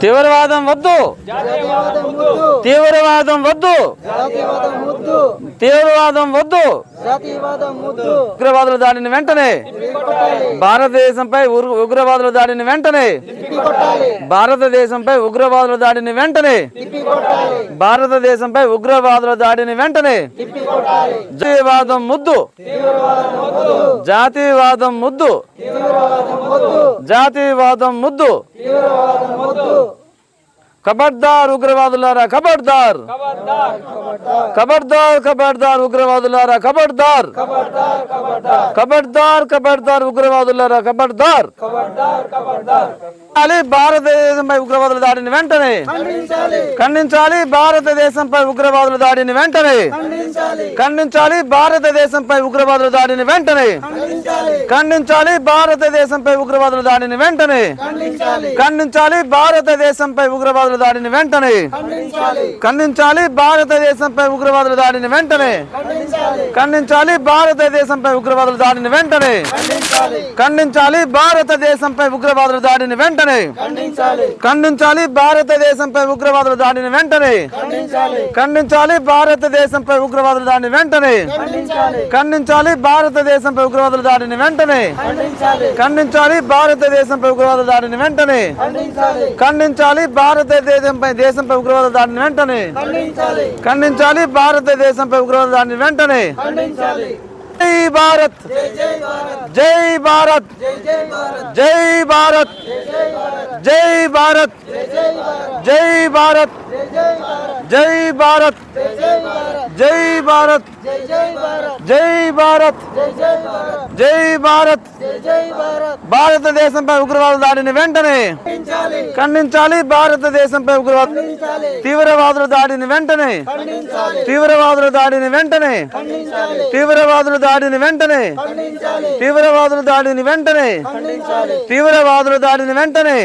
తీవ్రవాదం వద్దు. తీవ్రవాదం వద్దు. తీవ్రవాదం వద్దు. ఉగ్రవాదుల దాడిని వెంటనే. భారతదేశంపై ఉగ్ర- ఉగ్రవాదుల దాడిని వెంటనే. భారతదేశంపై ఉగ్రవాదుల దాడిని వెంటనే. భారతదేశంపై ఉగ్రవాదుల దాడిని వెంటనే. జాతీయవాదం ముద్దు. జాతీయవాదం ముద్దు. జాతీయవాదం ముద్దు. ఖబర్దార్ ఉగ్రవాదులారా ఖబర్దార్ ఖబర్దార్ ఖబర్దార్ ఉగ్రవాదులారా ఖబర్దార్ ఖబర్దార్ ఖబర్దార్ ఉగ్రవాదులారా ఖబర్దార్ ఖబర్దార్ భారతదేశంపై ఉగ్రవాదుల దాడిని వెంటనే! ఖండించాలి! భారతదేశంపై ఉగ్రవాదుల దాడిని వెంటనే! ఖండించాలి! భారతదేశంపై ఉగ్రవాదుల దాడిని వెంటనే! ఖండించాలి! భారతదేశంపై ఉగ్రవాదుల దాడిని వెంటనే! ఖండించాలి భారతదేశంపై ఉగ్రవాదుల దాడిని వెంటనే ఖండించాలి. భారతదేశంపై ఉగ్రవాదుల దాడిని వెంటనే ఖండించాలి. భారతదేశంపై ఉగ్రవాదుల దాడిని వెంటనే ఖండించాలి. భారతదేశంపై ఉగ్రవాదుల దాడిని వెంటనే ఖండించాలి. భారతదేశంపై ఉగ్రవాదుల దాడిని వెంటనే ఖండించాలి. భారతదేశంపై ఉగ్రవాదుల దాడిని వెంటనే ఖండించాలి. భారతదేశంపై ఉగ్రవాదుల దాడిని వెంటనే ఖండించాలి. భారతదేశంపై ఉగ్రవాదుల దాడిని వెంటనే ఖండించాలి. ఖండించాలి. భారతదేశంపై దేశంపై ఉగ్రవాద దాడిని వెంటనే ఖండించాలి భారతదేశంపై ఉగ్రవాద దాడిని వెంటనే జై భారత్ జై జై భారత్ జై భారత్ జై భారత్ జై భారత్ జై భారత్. జై భారత్. జై భారత్. జై భారత్. భారతదేశంపై ఉగ్రవాద దాడిని వెంటనే ఖండించాలి. భారతదేశంపై ఉగ్రవాద తీవ్రవాదుల దాడిని వెంటనే తీవ్రవాదుల దాడిని వెంటనే తీవ్రవాదుల దాడిని వెంటనే తీవ్రవాదుల దాడిని వెంటనే తీవ్రవాదుల దాడిని వెంటనే